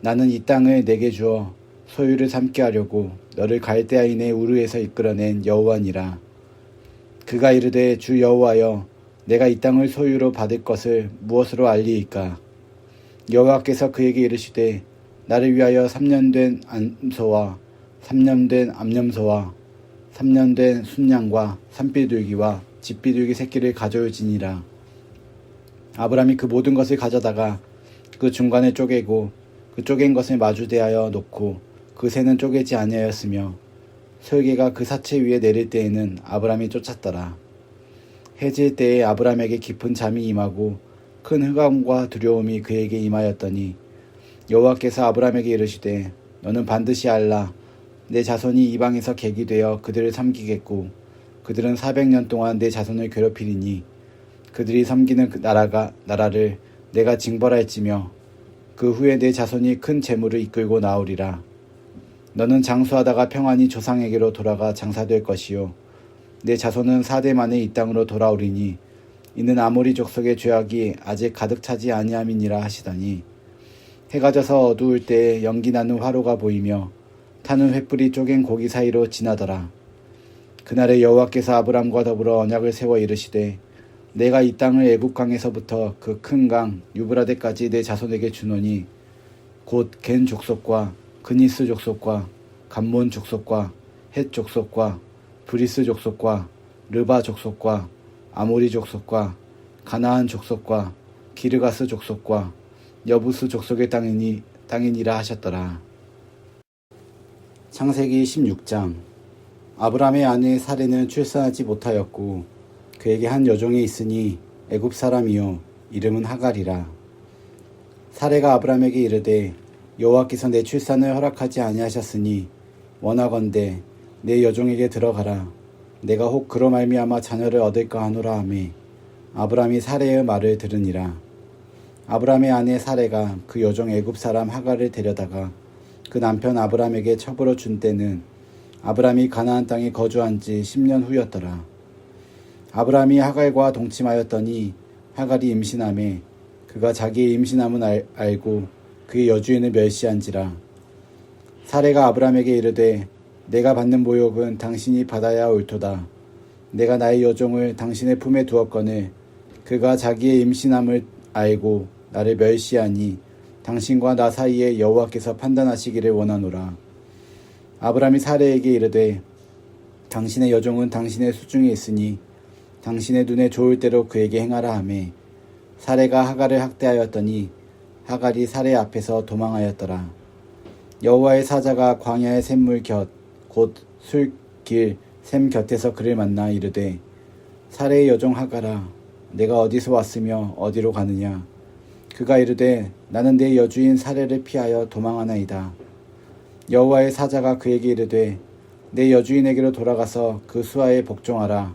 나는 이 땅을 내게 주어 소유를 삼게 하려고 너를 갈대아인의 우르에서 이끌어낸 여호와니라. 그가 이르되 주 여호와여 내가 이 땅을 소유로 받을 것을 무엇으로 알리이까? 여호와께서 그에게 이르시되 나를 위하여 3년 된 암소와 3년 된 암염소와 3년 된 순양과 산비둘기와 집비둘기 새끼를 가져올지니라. 아브람이 그 모든 것을 가져다가 그 중간에 쪼개고 그 쪼갠 것을 마주 대하여 놓고 그 새는 쪼개지 아니하였으며 솔개가 그 사체 위에 내릴 때에는 아브람이 쫓았더라. 해질 때에 아브람에게 깊은 잠이 임하고 큰 흑암과 두려움이 그에게 임하였더니 여호와께서 아브람에게 이르시되 너는 반드시 알라 내 자손이 이방에서 객이 되어 그들을 섬기겠고 그들은 400년 동안 내 자손을 괴롭히리니 그들이 섬기는 그 나라가 나라를 내가 징벌할지며 그 후에 내 자손이 큰 재물을 이끌고 나오리라. 너는 장수하다가 평안히 조상에게로 돌아가 장사될 것이요. 내 자손은 사대 만에 이 땅으로 돌아오리니 이는 아모리 족속의 죄악이 아직 가득 차지 아니함이니라 하시더니 해가 져서 어두울 때에 연기 나는 화로가 보이며 타는 횃불이 쪼갠 고기 사이로 지나더라. 그날에 여호와께서 아브람과 더불어 언약을 세워 이르시되 내가 이 땅을 애굽 강에서부터 그 큰 강 유브라데까지 내 자손에게 주노니 곧 겐 족속과 그니스 족속과 감몬 족속과 헷 족속과 브리스 족속과 르바 족속과 아모리 족속과 가나안 족속과 기르가스 족속과 여부스 족속의 땅이니 땅이니라 하셨더라. 창세기 16장 아브람의 아내 사레는 출산하지 못하였고 그에게 한 여종이 있으니 애굽 사람이요 이름은 하갈이라. 사레가 아브람에게 이르되 여호와께서 내 출산을 허락하지 아니하셨으니 원하건대 내 여종에게 들어가라. 내가 혹 그로 말미암아 자녀를 얻을까 하노라 하매 아브람이 사레의 말을 들으니라. 아브람의 아내 사레가 그 여종 애굽 사람 하갈을 데려다가 그 남편 아브람에게 첩으로 준 때는 아브람이 가나안 땅에 거주한 지 10년 후였더라. 아브람이 하갈과 동침하였더니 하갈이 임신함에 그가 자기의 임신함은 알, 알고 그의 여주인을 멸시한지라. 사례가 아브람에게 이르되 내가 받는 모욕은 당신이 받아야 옳도다. 내가 나의 여종을 당신의 품에 두었거늘 그가 자기의 임신함을 알고 나를 멸시하니 당신과 나 사이에 여호와께서 판단하시기를 원하노라. 아브람이 사례에게 이르되 당신의 여종은 당신의 수중에 있으니 당신의 눈에 좋을 대로 그에게 행하라 하매 사례가 하갈을 학대하였더니 하갈이 사례 앞에서 도망하였더라. 여호와의 사자가 광야의 샘물 곁 곧 술길 샘 곁에서 그를 만나 이르되 사례의 여종 하갈아 내가 어디서 왔으며 어디로 가느냐 그가 이르되 나는 내 여주인 사례를 피하여 도망하나이다. 여호와의 사자가 그에게 이르되 내 여주인에게로 돌아가서 그 수하에 복종하라.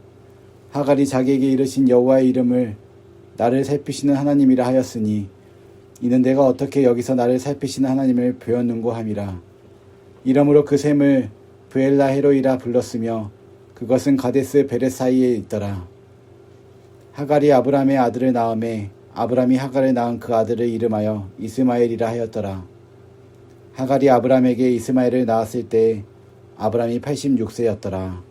하갈이 자기에게 이르신 여호와의 이름을 나를 살피시는 하나님이라 하였으니 이는 내가 어떻게 여기서 나를 살피시는 하나님을 배웠는고 함이라. 이러므로 그 샘을 브엘라 헤로이라 불렀으며 그것은 가데스 베레 사이에 있더라. 하갈이 아브람의 아들을 낳음에 아브람이 하갈을 낳은 그 아들을 이름하여 이스마엘이라 하였더라. 하갈이 아브람에게 이스마엘을 낳았을 때 아브람이 86세였더라.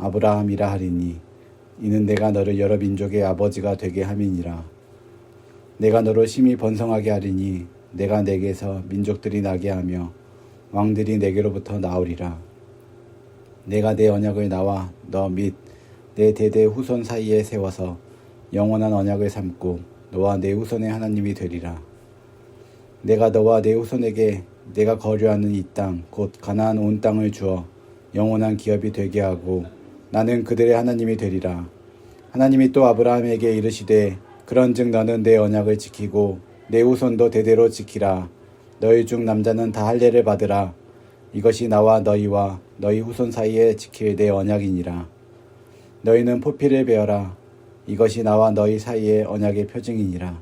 아브라함이라 하리니 이는 내가 너를 여러 민족의 아버지가 되게 함이니라. 내가 너로 심히 번성하게 하리니 내가 내게서 민족들이 나게 하며 왕들이 내게로부터 나오리라. 내가 내 언약을 나와 너 및 내 대대 후손 사이에 세워서 영원한 언약을 삼고 너와 내 후손의 하나님이 되리라. 내가 너와 내 후손에게 내가 거류하는 이 땅 곧 가나안 온 땅을 주어 영원한 기업이 되게 하고 나는 그들의 하나님이 되리라. 하나님이 또 아브라함에게 이르시되 그런즉 너는 내 언약을 지키고 내 후손도 대대로 지키라. 너희 중 남자는 다 할례를 받으라. 이것이 나와 너희와 너희 후손 사이에 지킬 내 언약이니라. 너희는 포피를 베어라. 이것이 나와 너희 사이의 언약의 표징이니라.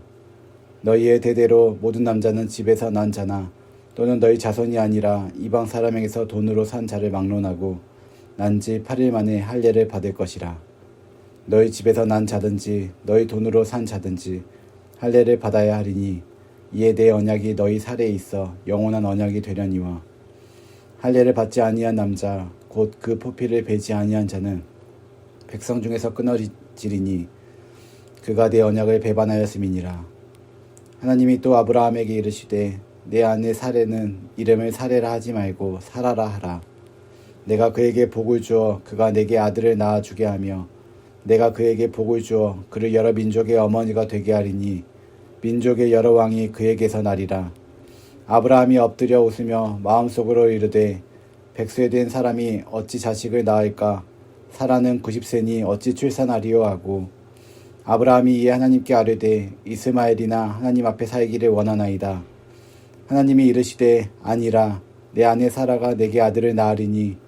너희의 대대로 모든 남자는 집에서 난 자나 또는 너희 자손이 아니라 이방 사람에게서 돈으로 산 자를 막론하고 난 지 8일 만에 할례를 받을 것이라. 너희 집에서 난 자든지 너희 돈으로 산 자든지 할례를 받아야 하리니 이에 내 언약이 너희 살에 있어 영원한 언약이 되려니와. 할례를 받지 아니한 남자 곧 그 포피를 베지 아니한 자는 백성 중에서 끊어지리니 그가 내 언약을 배반하였음이니라. 하나님이 또 아브라함에게 이르시되 내 아내 사례는 이름을 사례라 하지 말고 사라라 하라 내가 그에게 복을 주어 그가 내게 아들을 낳아 주게 하며 내가 그에게 복을 주어 그를 여러 민족의 어머니가 되게 하리니 민족의 여러 왕이 그에게서 나리라. 아브라함이 엎드려 웃으며 마음속으로 이르되 백세 된 사람이 어찌 자식을 낳을까? 사라는 90세니 어찌 출산하리요? 하고 아브라함이 이에 하나님께 아뢰되 이스마엘이나 하나님 앞에 살기를 원하나이다. 하나님이 이르시되 아니라 내 아내 사라가 내게 아들을 낳으리니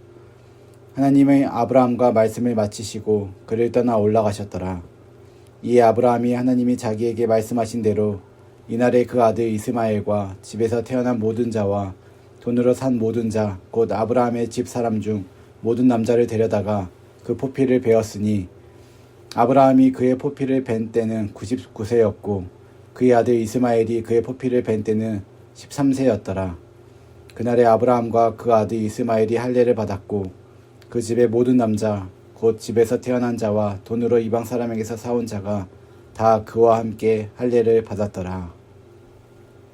하나님의 아브라함과 말씀을 마치시고 그를 떠나 올라가셨더라 이에 아브라함이 하나님이 자기에게 말씀하신 대로 이날에 그 아들 이스마엘과 집에서 태어난 모든 자와 돈으로 산 모든 자 곧 아브라함의 집 사람 중 모든 남자를 데려다가 그 포피를 베었으니 아브라함이 그의 포피를 벤 때는 99세였고 그의 아들 이스마엘이 그의 포피를 벤 때는 13세였더라. 그날에 아브라함과 그 아들 이스마엘이 할례를 받았고 그 집의 모든 남자 곧 집에서 태어난 자와 돈으로 이방 사람에게서 사온 자가 다 그와 함께 할례를 받았더라.